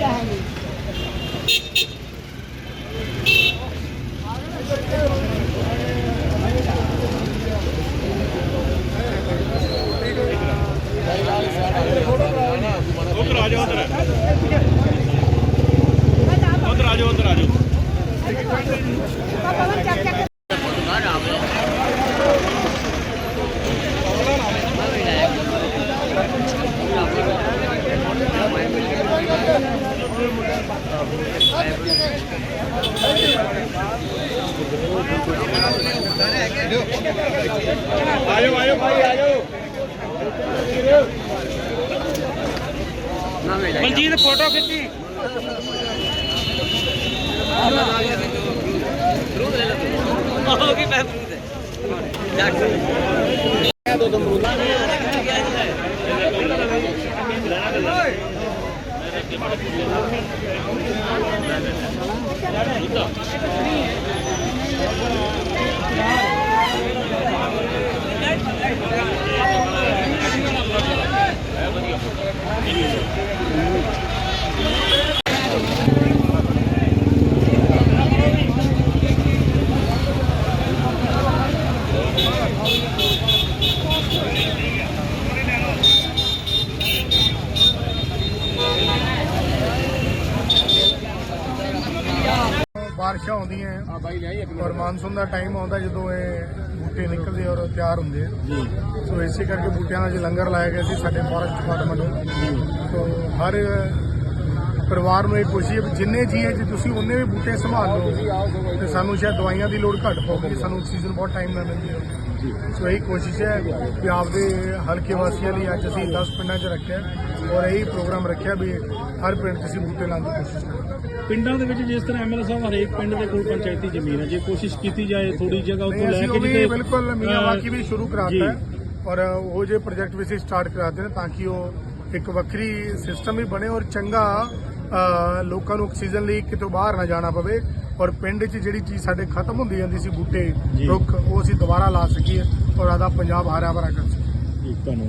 Yeah. आयो आयो Manjeet photo खिंची दो Gracias. ਬਾਰਿਸ਼ਾਂ ਆਉਂਦੀਆਂ ਔਰ ਮਾਨਸੂਨ ਦਾ ਟਾਈਮ ਆਉਂਦਾ ਜਦੋਂ ਇਹ ਬੂਟੇ ਨਿਕਲਦੇ ਔਰ ਤਿਆਰ ਹੁੰਦੇ ਆ। ਜੀ। ਸੋ ਇਸੇ ਕਰਕੇ ਬੂਟਿਆਂ ਦਾ ਅੱਜ ਲੰਗਰ ਲਾਇਆ ਗਿਆ ਸੀ ਸਾਡੇ ਫੋਰੈਸਟ ਡਿਪਾਰਟਮੈਂਟ ਵੱਲੋਂ ਸੋ ਹਰ ਪਰਿਵਾਰ ਨੂੰ ਇਹ ਕੋਸ਼ਿਸ਼ ਹੈ ਵੀ ਜਿੰਨੇ ਜੀ ਹੈ ਜੇ ਤੁਸੀਂ ਉਹਨੇ ਵੀ ਬੂਟੇ ਸੰਭਾਲ ਲਓ। ਤੇ ਸਾਨੂੰ ਸ਼ਾਇਦ ਦਵਾਈਆਂ ਦੀ ਲੋੜ ਘੱਟ ਪਊਗੀ ਸਾਨੂੰ ਆਕਸੀਜਨ ਬਹੁਤ ਟਾਈਮ ਨਾਲ ਮਿਲਦੀ ਹੈ। ਸੋ ਇਹੀ ਕੋਸ਼ਿਸ਼ ਹੈ ਕਿ ਆਪਦੇ ਹਲਕੇ ਵਾਸੀਆਂ ਲਈ ਅੱਜ ਅਸੀਂ 10 ਪਿੰਡਾਂ 'ਚ ਰੱਖਿਆ ਔਰ ਇਹੀ ਪ੍ਰੋਗਰਾਮ ਰੱਖਿਆ ਵੀ ਹਰ ਪਿੰਡ 'ਚ ਅਸੀਂ ਬੂਟੇ ਲਾਉਣ ਦੀ ਕੋਸ਼ਿਸ਼ ਕਰਾਂਗੇ ਪਿੰਡਾਂ ਦੇ ਵਿੱਚ ਜਿਸ ਤਰ੍ਹਾਂ ਐਮਐਲਏ ਸਾਹਿਬ ਹਰੇਕ ਪਿੰਡ ਦੇ ਕੋਲ ਪੰਚਾਇਤੀ ਜ਼ਮੀਨ ਹੈ ਜੇ ਕੋਸ਼ਿਸ਼ ਕੀਤੀ ਜਾਏ ਥੋੜੀ ਜਗ੍ਹਾ ਉੱਥੋਂ ਲੈ ਕੇ ਜਿੱਥੇ, ਬਿਲਕੁਲ ਮੀਆਂ ਅਹ, ਬਾਕੀ ਵੀ ਸ਼ੁਰੂ। ਕਰਾਤਾ ਹੈ ਔਰ ਉਹ ਜੇ ਪ੍ਰੋਜੈਕਟ ਵੀ ਅਸੀਂ ਸਟਾਰਟ ਕਰਾਤੇ ਨੇ ਤਾਂ ਕਿ ਉਹ ਇੱਕ ਵੱਖਰੀ ਸਿਸਟਮ ਵੀ ਬਣੇ ਔਰ ਚੰਗਾ ਲੋਕਾਂ ਨੂੰ ਆਕਸੀਜਨ ਲਈ ਕਿਤੋਂ ਬਾਹਰ ਨਾ ਜਾਣਾ ਪਵੇ ਔਰ ਪਿੰਡ 'ਚ ਜਿਹੜੀ ਚੀਜ਼ ਸਾਡੇ ਖਤਮ ਹੁੰਦੀ ਜਾਂਦੀ ਸੀ ਬੂਟੇ। ਰੁੱਖ ਉਹ ਅਸੀਂ ਦੁਬਾਰਾ ਲਾ ਸਕੀਏ ਔਰ ਆਦਾ ਪੰਜਾਬ ਹਰਾ ਭਰਾ ਕਰ ਸਕੀਏ ਜੀ ਤੁਹਾਨੂੰ